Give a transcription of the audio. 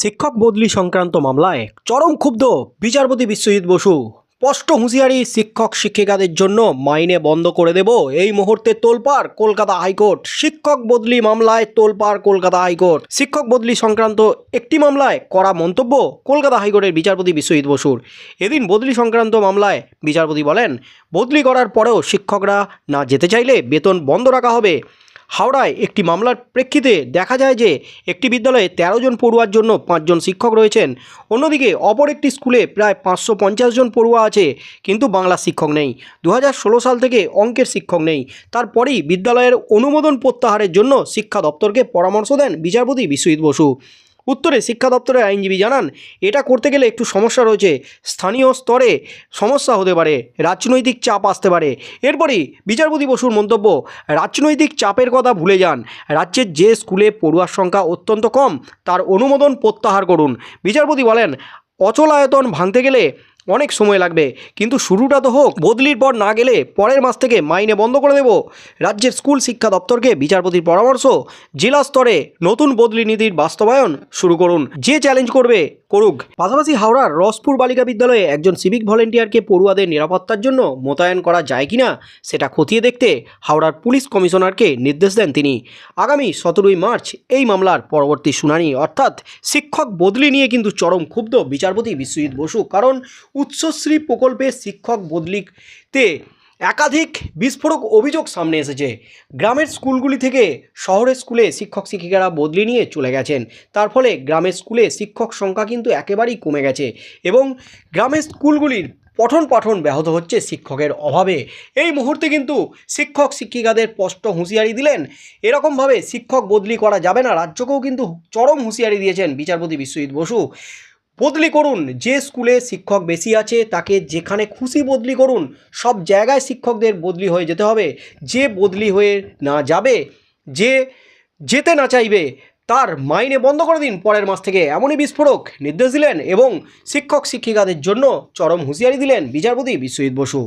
শিক্ষক বদলি সংক্রান্ত মামলায় চরম ক্ষুব্ধ বিচারপতি বিশ্বজিৎ বসু। স্পষ্ট হুঁশিয়ারি শিক্ষক শিক্ষিকাদের জন্য মাইনে বন্ধ করে দেব এই মুহূর্তে তোলপাড় কলকাতা হাইকোর্ট। শিক্ষক বদলি মামলায় তোলপাড় কলকাতা হাইকোর্ট। শিক্ষক বদলি সংক্রান্ত একটি মামলায় করা মন্তব্য কলকাতা হাইকোর্টের বিচারপতি বিশ্বজিৎ বসুর। এদিন বদলি সংক্রান্ত মামলায় বিচারপতি বলেন, বদলি করার পরেও শিক্ষকরা না যেতে চাইলে বেতন বন্ধ রাখা হবে। হাওড়ায় একটি মামলার প্রেক্ষিতে দেখা যায় যে একটি বিদ্যালয়ে তেরো জন পড়ুয়ার জন্য পাঁচজন শিক্ষক রয়েছেন। অন্যদিকে অপর একটি স্কুলে প্রায় পাঁচশো পঞ্চাশ জন পড়ুয়া আছে, কিন্তু বাংলা শিক্ষক নেই। দু হাজার ষোলো সাল থেকে অঙ্কের শিক্ষক নেই। তারপরেই বিদ্যালয়ের অনুমোদন প্রত্যাহারের জন্য শিক্ষা দপ্তরকে পরামর্শ দেন বিচারপতি বিশ্বজিৎ বসু। উত্তরে শিক্ষা দপ্তরের আইনজীবী জানান, এটা করতে গেলে একটু সমস্যা রয়েছে। স্থানীয় স্তরে সমস্যা হতে পারে, রাজনৈতিক চাপ আসতে পারে। এরপরই বিচারপতি বসুর মন্তব্য, রাজনৈতিক চাপের কথা ভুলে যান। রাজ্যের যে স্কুলে পড়ুয়ার সংখ্যা অত্যন্ত কম, তার অনুমোদন প্রত্যাহার করুন। বিচারপতি বলেন, অচলায়তন ভাঙতে গেলে অনেক সময় লাগবে। কিন্তু শুরুটা তো হোক, বদলির পর না গেলে পরের মাস থেকে মাইনে বন্ধ করে দেব। রাজ্যের স্কুল শিক্ষা দপ্তরকে বিচারপতির পরামর্শ, জেলা স্তরে নতুন বদলি নীতির বাস্তবায়ন শুরু করুন। যে চ্যালেঞ্জ করবে, করুক। পাশাপাশি হাওড়ার রসপুর বালিকা বিদ্যালয়ে একজন সিভিক ভলেন্টিয়ারকে পড়ুয়াদের নিরাপত্তার জন্য মোতায়েন করা যায় কিনা, সেটা খতিয়ে দেখতে হাওড়ার পুলিশ কমিশনারকে নির্দেশ দেন তিনি। আগামী সতেরোই মার্চ এই মামলার পরবর্তী শুনানি, অর্থাৎ শিক্ষক বদলি নিয়ে কিন্তু চরম ক্ষুব্ধ বিচারপতি বিশ্বজিৎ বসু। কারণ উচ্চশ্রী প্রকল্পে শিক্ষক বদলিতে একাধিক বিস্ফোরক অভিযোগ সামনে এসেছে। গ্রামের স্কুলগুলি থেকে শহরের স্কুলে শিক্ষক শিক্ষিকারা বদলি নিয়ে চলে গেছেন। তার ফলে গ্রামের স্কুলে শিক্ষক সংখ্যা কিন্তু একেবারেই কমে গেছে এবং গ্রামের স্কুলগুলির পঠন পাঠন ব্যাহত হচ্ছে শিক্ষকের অভাবে। এই মুহূর্তে কিন্তু শিক্ষক শিক্ষিকাদের স্পষ্ট হুঁশিয়ারি দিলেন, এরকমভাবে শিক্ষক বদলি করা যাবে না। রাজ্যকেও কিন্তু চরম হুঁশিয়ারি দিয়েছেন বিচারপতি বিশ্বজিৎ বসু। বদলি করুন, যে স্কুলে শিক্ষক বেশি আছে তাকে যেখানে খুশি বদলি করুন, সব জায়গায় শিক্ষকদের বদলি হয়ে যেতে হবে। যে বদলি হয়ে না যাবে, যে যেতে না চাইবে, তার মাইনে বন্ধ করে দিন পরের মাস থেকে। এমনই বিস্ফোরক নির্দেশ দিলেন এবং শিক্ষক শিক্ষিকাদের জন্য চরম হুঁশিয়ারি দিলেন বিচারপতি বিশ্বজিৎ বসু।